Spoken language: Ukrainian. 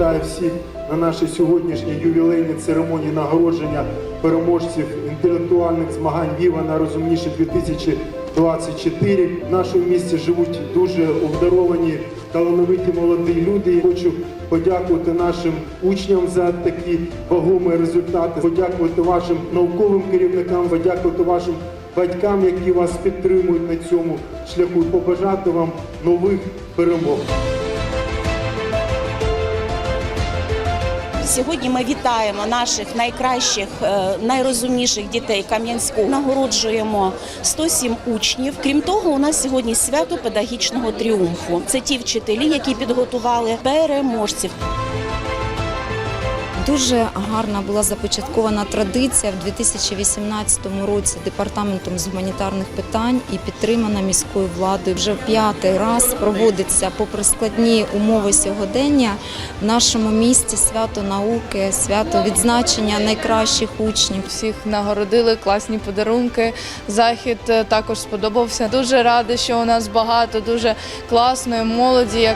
вітаю всіх на нашій сьогоднішній ювілейній церемонії нагородження переможців інтелектуальних змагань Віва найрозумніше 2024. В нашому місті живуть дуже обдаровані, талановиті молоді люди. Хочу подякувати нашим учням за такі вагомі результати, подякувати вашим науковим керівникам, подякувати вашим батькам, які вас підтримують на цьому шляху, побажати вам нових перемог. Сьогодні ми вітаємо наших найкращих, е, найрозумніших дітей Кам'янську. Нагороджуємо 107 учнів. Крім того, у нас сьогодні свято педагогічного тріумфу. Це ті вчителі, які підготували переможців. Дуже гарна була започаткована традиція в 2018 році департаментом з гуманітарних питань і підтримана міською владою. Вже в п'ятий раз проводиться, попри складні умови сьогодення, в нашому місті свято науки, свято відзначення найкращих учнів. Всіх нагородили класні подарунки. Захід е, також сподобався. Дуже рада, що у нас багато дуже класної молоді.